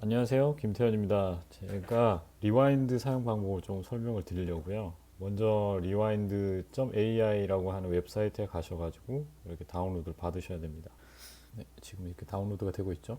안녕하세요. 김태현입니다. 제가 리와인드 사용 방법을 좀 설명을 드리려고요. 먼저 rewind.ai라고 하는 웹사이트에 가셔가지고 이렇게 다운로드를 받으셔야 됩니다. 네, 지금 이렇게 다운로드가 되고 있죠.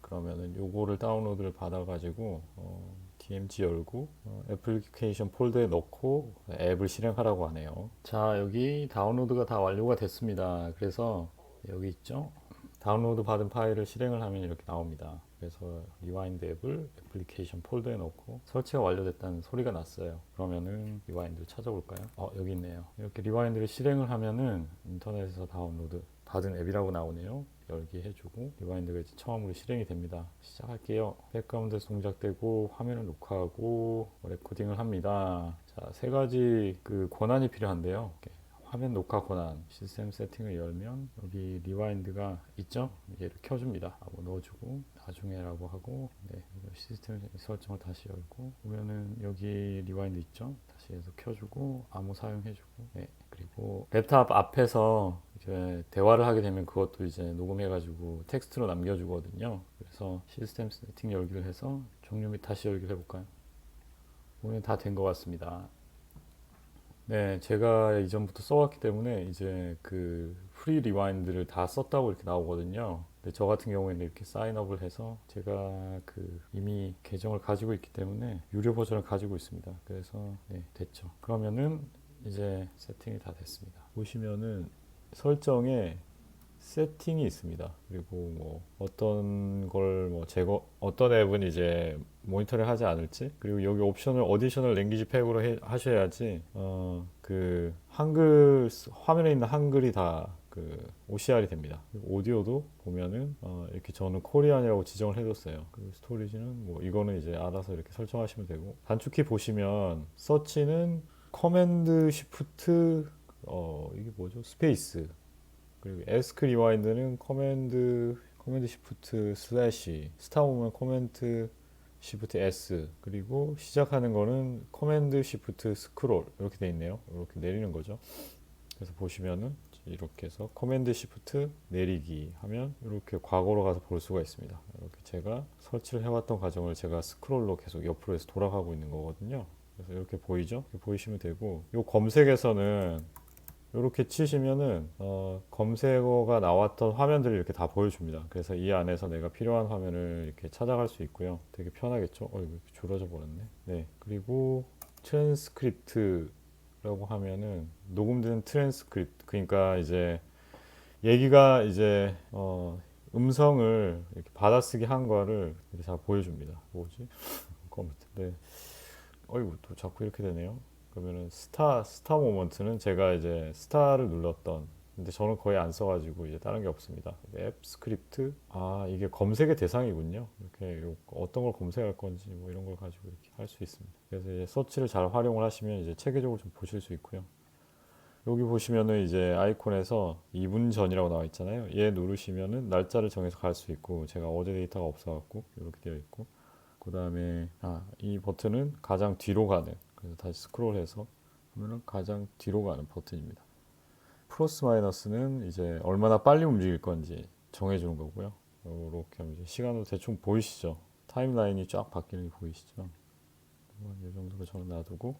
그러면은 요거를 다운로드를 받아가지고 어, DMG 열고 어, 애플리케이션 폴더에 넣고 앱을 실행하라고 하네요. 자 여기 다운로드가 다 완료가 됐습니다. 그래서 여기 있죠. 다운로드 받은 파일을 실행을 하면 이렇게 나옵니다. 그래서 리와인드 앱을 애플리케이션 폴더에 넣고 설치가 완료됐다는 소리가 났어요. 그러면은 리와인드 찾아볼까요? 어, 여기 있네요. 이렇게 리와인드를 실행을 하면은 인터넷에서 다운로드 받은 앱이라고 나오네요. 열기 해주고 리와인드가 이제 처음으로 실행이 됩니다. 시작할게요. 백그라운드 동작되고 화면을 녹화하고 레코딩을 합니다. 자, 세 가지 그 권한이 필요한데요. 이렇게 화면 녹화 권한 시스템 세팅을 열면 여기 리와인드가 있죠? 얘를 켜줍니다. 하고 넣어주고 나중에라고 하고 네, 시스템 설정을 다시 열고 보면은 여기 리와인드 있죠? 다시 해서 켜주고 아무 사용해주고 네, 그리고 랩탑 앞에서 이제 대화를 하게 되면 그것도 이제 녹음해가지고 텍스트로 남겨주거든요. 그래서 시스템 세팅 열기를 해서 종료 및 다시 열기를 해볼까요? 오늘 다 된 것 같습니다. 네, 제가 이전부터 써왔기 때문에 이제 그 프리 리와인드를 다 썼다고 이렇게 나오거든요. 근데 저 같은 경우에는 이렇게 사인업을 해서 제가 그 이미 계정을 가지고 있기 때문에 유료 버전을 가지고 있습니다. 그래서 네, 됐죠. 그러면은 이제 세팅이 다 됐습니다. 보시면은 설정에 세팅이 있습니다. 그리고 뭐 어떤 걸 뭐 제거 어떤 앱은 이제 모니터링 하지 않을지 그리고 여기 옵션을 어디셔널 랭귀지 팩으로 해- 하셔야지 어 그 한글 스- 화면에 있는 한글이 다 그 OCR이 됩니다. 오디오도 보면은 어 이렇게 저는 코리안이라고 지정을 해뒀어요. 그 스토리지는 뭐 이거는 이제 알아서 이렇게 설정하시면 되고 단축키 보시면 서치는 커맨드 시프트 어 이게 뭐죠? 스페이스 그리고 에스크 리와인드는 커맨드 커맨드 시프트 슬래시 스타 보면 커맨드 시프트 S 그리고 시작하는 거는 커맨드 시프트 스크롤 이렇게 돼 있네요. 이렇게 내리는 거죠. 그래서 보시면은 이렇게 해서 커맨드 시프트 내리기 하면 이렇게 과거로 가서 볼 수가 있습니다. 이렇게 제가 설치를 해왔던 과정을 제가 스크롤로 계속 옆으로 해서 돌아가고 있는 거거든요. 그래서 이렇게 보이죠? 이렇게 보이시면 되고 이 검색에서는 이렇게 치시면은 어, 검색어가 나왔던 화면들을 이렇게 다 보여줍니다. 그래서 이 안에서 내가 필요한 화면을 이렇게 찾아갈 수 있고요. 되게 편하겠죠? 어, 이거 줄어져 버렸네. 네. 그리고 트랜스크립트라고 하면은 녹음된 트랜스크립트. 그러니까 이제 얘기가 이제 어, 음성을 이렇게 받아쓰기 한 거를 이렇게 다 보여줍니다. 뭐지? 컴퓨터. 네. 어이구 또 자꾸 이렇게 되네요. 그러면은 스타 스타 모먼트는 제가 이제 스타를 눌렀던 근데 저는 거의 안 써가지고 이제 다른 게 없습니다. 앱 스크립트 아 이게 검색의 대상이군요. 이렇게 요- 어떤 걸 검색할 건지 뭐 이런 걸 가지고 이렇게 할 수 있습니다. 그래서 이제 서치를 잘 활용을 하시면 이제 체계적으로 좀 보실 수 있고요. 여기 보시면은 이제 아이콘에서 2분 전이라고 나와 있잖아요. 얘 누르시면은 날짜를 정해서 갈 수 있고 제가 어제 데이터가 없어갖고 이렇게 되어 있고 그 다음에 아, 이 버튼은 가장 뒤로 가는 그래서 다시 스크롤해서 하면은 가장 뒤로 가는 버튼입니다. 플러스 마이너스는 이제 얼마나 빨리 움직일 건지 정해주는 거고요. 이렇게 하면 이제 시간으로 대충 보이시죠? 타임라인이 쫙 바뀌는 게 보이시죠? 이 정도로 저는 놔두고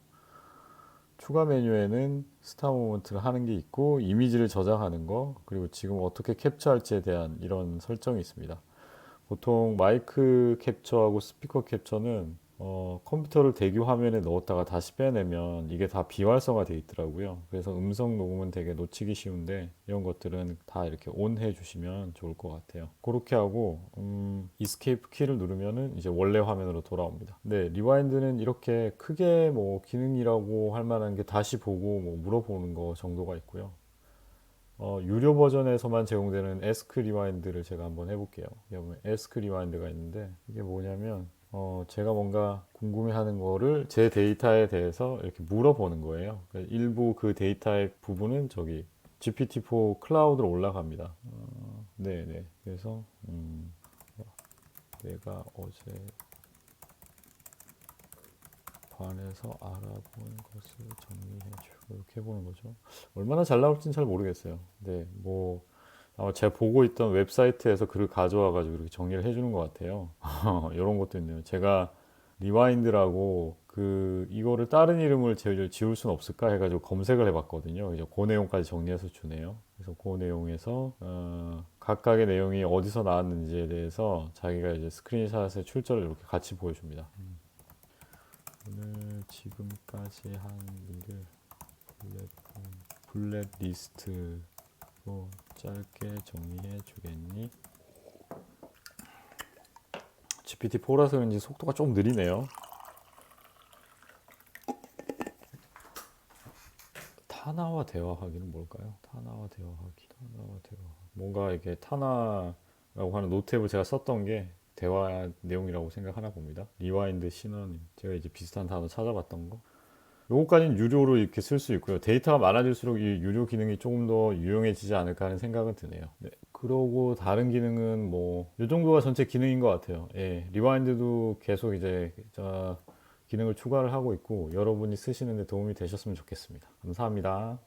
추가 메뉴에는 스타 모먼트를 하는 게 있고 이미지를 저장하는 거 그리고 지금 어떻게 캡처할지에 대한 이런 설정이 있습니다. 보통 마이크 캡처하고 스피커 캡처는 어, 컴퓨터를 대기 화면에 넣었다가 다시 빼내면 이게 다 비활성화 돼 있더라고요. 그래서 음성 녹음은 되게 놓치기 쉬운데 이런 것들은 다 이렇게 온 해 주시면 좋을 것 같아요. 그렇게 하고 음, 이스케이프 키를 누르면은 이제 원래 화면으로 돌아옵니다. 네, 리와인드는 이렇게 크게 뭐 기능이라고 할 만한 게 다시 보고 뭐 물어보는 거 정도가 있고요. 어, 유료 버전에서만 제공되는 에스크 리와인드를 제가 한번 해볼게요. 보면 에스크 리와인드가 있는데 이게 뭐냐면 어, 제가 뭔가 궁금해하는 거를 제 데이터에 대해서 이렇게 물어보는 거예요. 그러니까 일부 그 데이터의 부분은 저기 GPT-4 클라우드로 올라갑니다. 어, 네네. 그래서 음, 내가 어제 관해서 알아본 것을 정리해주고 이렇게 해보는 거죠. 얼마나 잘 나올지는 잘 모르겠어요. 네, 뭐 아마 제가 보고 있던 웹사이트에서 글을 가져와 가지고 이렇게 정리를 해주는 것 같아요. 이런 것도 있네요. 제가 리와인드라고 그 이거를 다른 이름을 지- 지울 수는 없을까 해가지고 검색을 해봤거든요. 이제 그 내용까지 정리해서 주네요. 그래서 그 내용에서 어, 각각의 내용이 어디서 나왔는지에 대해서 자기가 이제 스크린샷의 출처를 이렇게 같이 보여줍니다. 음. 오늘 지금까지 한 일을 블랙, 블랙 리스트 로 짧게 정리해 주겠니? GPT-4라서 그런지 속도가 좀 느리네요. 타나와 대화하기는 뭘까요? 타나와 대화하기. 타나와 대화하기. 뭔가 이렇게 타나라고 하는 노트앱을 제가 썼던 게 대화 내용이라고 생각하나 봅니다. 리와인드 신원. 제가 이제 비슷한 단어 찾아봤던 거. 요거까지는 유료로 이렇게 쓸 수 있고요. 데이터가 많아질수록 이 유료 기능이 조금 더 유용해지지 않을까 하는 생각은 드네요. 네. 그러고 다른 기능은 뭐, 요 정도가 전체 기능인 것 같아요. 예. 리와인드도 계속 이제, 저, 기능을 추가를 하고 있고, 여러분이 쓰시는데 도움이 되셨으면 좋겠습니다. 감사합니다.